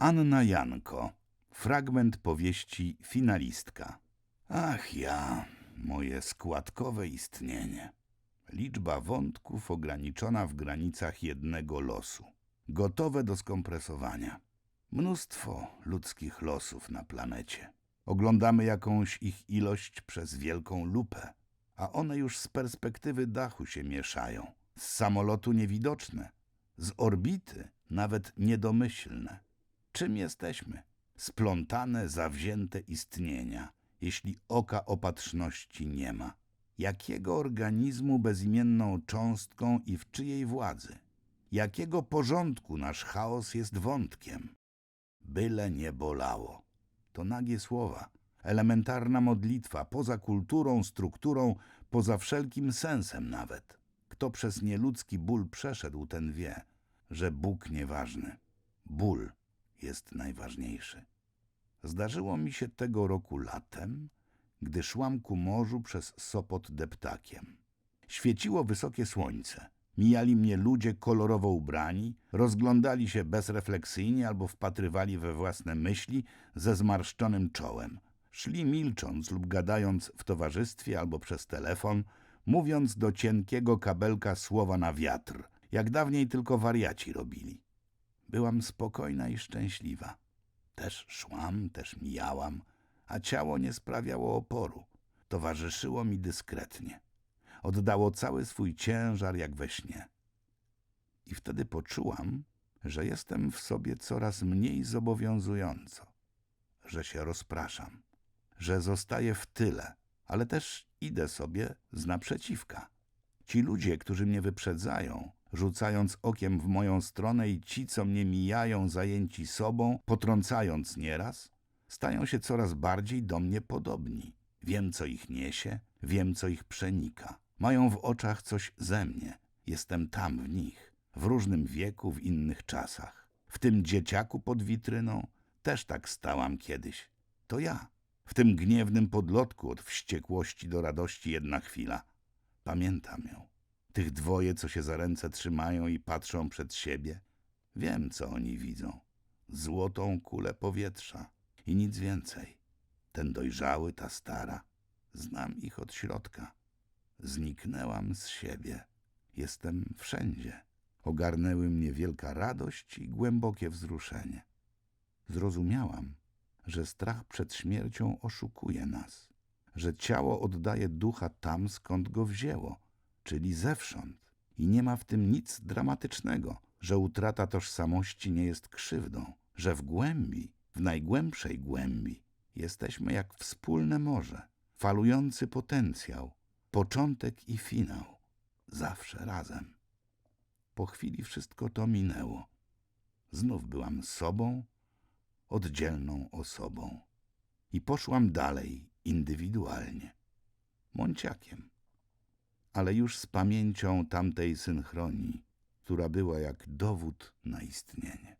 Anna Janko. Fragment powieści Finalistka. Ach ja, moje składkowe istnienie. Liczba wątków ograniczona w granicach jednego losu. Gotowe do skompresowania. Mnóstwo ludzkich losów na planecie. Oglądamy jakąś ich ilość przez wielką lupę, a one już z perspektywy dachu się mieszają. Z samolotu niewidoczne, z orbity nawet niedomyślne. Czym jesteśmy? Splątane, zawzięte istnienia, jeśli oka opatrzności nie ma. Jakiego organizmu bezimienną cząstką i w czyjej władzy? Jakiego porządku nasz chaos jest wątkiem? Byle nie bolało. To nagie słowa, elementarna modlitwa, poza kulturą, strukturą, poza wszelkim sensem nawet. Kto przez nieludzki ból przeszedł, ten wie, że Bóg nieważny. Ból jest najważniejszy. Zdarzyło mi się tego roku latem, gdy szłam ku morzu przez Sopot deptakiem. Świeciło wysokie słońce. Mijali mnie ludzie kolorowo ubrani, rozglądali się bezrefleksyjnie albo wpatrywali we własne myśli ze zmarszczonym czołem. Szli milcząc lub gadając w towarzystwie albo przez telefon, mówiąc do cienkiego kabelka słowa na wiatr, jak dawniej tylko wariaci robili. Byłam spokojna i szczęśliwa. Też szłam, też mijałam, a ciało nie sprawiało oporu. Towarzyszyło mi dyskretnie. Oddało cały swój ciężar jak we śnie. I wtedy poczułam, że jestem w sobie coraz mniej zobowiązująco, że się rozpraszam, że zostaję w tyle, ale też idę sobie z naprzeciwka. Ci ludzie, którzy mnie wyprzedzają, rzucając okiem w moją stronę i ci, co mnie mijają, zajęci sobą, potrącając nieraz, stają się coraz bardziej do mnie podobni. Wiem, co ich niesie, wiem, co ich przenika. Mają w oczach coś ze mnie. Jestem tam w nich, w różnym wieku, w innych czasach. W tym dzieciaku pod witryną też tak stałam kiedyś. To ja. W tym gniewnym podlotku od wściekłości do radości jedna chwila. Pamiętam ją. Tych dwoje, co się za ręce trzymają i patrzą przed siebie. Wiem, co oni widzą. Złotą kulę powietrza i nic więcej. Ten dojrzały, ta stara. Znam ich od środka. Zniknęłam z siebie. Jestem wszędzie. Ogarnęły mnie wielka radość i głębokie wzruszenie. Zrozumiałam, że strach przed śmiercią oszukuje nas, że ciało oddaje ducha tam, skąd go wzięło, czyli zewsząd. I nie ma w tym nic dramatycznego, że utrata tożsamości nie jest krzywdą, że w głębi, w najgłębszej głębi, jesteśmy jak wspólne morze, falujący potencjał, początek i finał, zawsze razem. Po chwili wszystko to minęło. Znów byłam sobą, oddzielną osobą. I poszłam dalej, indywidualnie, mąciakiem, ale już z pamięcią tamtej synchronii, która była jak dowód na istnienie.